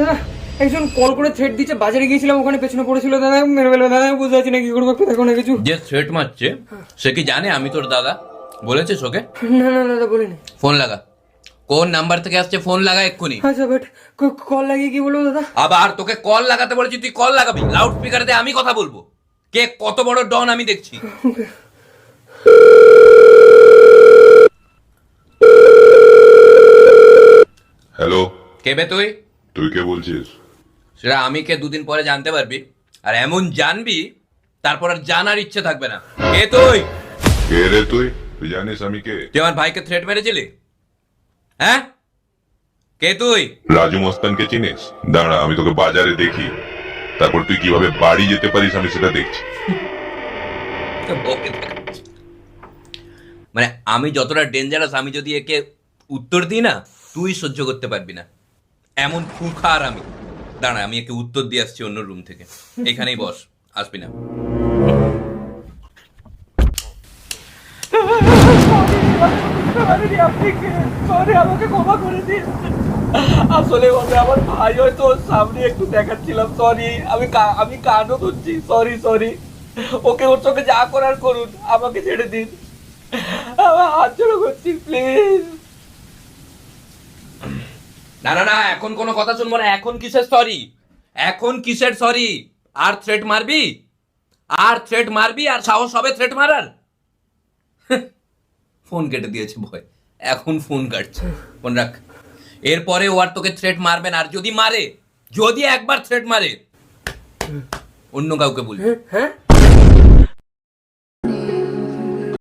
দাদা একজন কল করে থ্রেড দিচ্ছে বাজারে গিয়েছিলাম ওখানে পেছনে পড়েছিল দাদা মেরে ফেলবে দাদা আমি বুঝতে পারছি না কি করব একটু দেখো না কিছু। যে থ্রেট মারছে সে কি জানে আমি তোর দাদা? বলেছিস ওকে? না না দাদা বলিনি। ফোন লাগা। কোন নাম্বার থেকে আসছে ফোন লাগা এক্ষুনি। আচ্ছা বাট কল লাগিয়ে কি বলব দাদা? আবার তোকে কল লাগাতে বলেছি তুই কল লাগাবি। লাউড স্পিকারে দিয়ে আমি কথা বলব। কে কত বড় ডন আমি দেখছি। হ্যালো কে বে তুই? তুই কে বলছিস? সেটা আমি কে দুদিন পরে জানতে পারবি। আর এমন জানবি তারপর আর জানার ইচ্ছে থাকবে না। কে তুই? কে রে তুই? তুই জানিস আমি কে? তুই আমার ভাইকে থ্রেট মেরেছিলি? হ্যাঁ? কে তুই? রাজু মস্তানকে চিনিস? দাঁড়া আমি তোকে বাজারে দেখি। তারপর তুই কীভাবে বাড়ি যেতে পারিস আমি সেটা দেখছি। মানে আমি যতটা ডেঞ্জারাস আমি যদি একে উত্তর দিই না তুই সহ্য করতে পারবি না। এমন খুখার আমি। দাঁড়া, আমি একে উত্তর দিয়ে আসছি অন্য রুম থেকে। এখানেই বস, আসবি না। আসলে আমার ভাই হয়তো সামনে একটু দেখাচ্ছিলাম সরি আমি আমি কানও ধরছি সরি সরি ওকে ওর সঙ্গে যা করার করুন, আমাকে ছেড়ে দিন। আমার হাত জোড়ো করছি প্লিজ না না না এখন কোনো কথা শুনব না। এখন কিসের সরি এখন কিসের সরি আর থ্রেট মারবি? আর থ্রেট মারবি? আর সাহস হবে থ্রেট মারার? ফোন কেটে দিয়েছে ভয়। এখন ফোন কাটছে। ফোন রাখ। এরপরে ও আর তোকে থ্রেট মারবে না। আর যদি মারে যদি একবার থ্রেট মারে অন্য কাউকে বলবি। হ্যাঁ?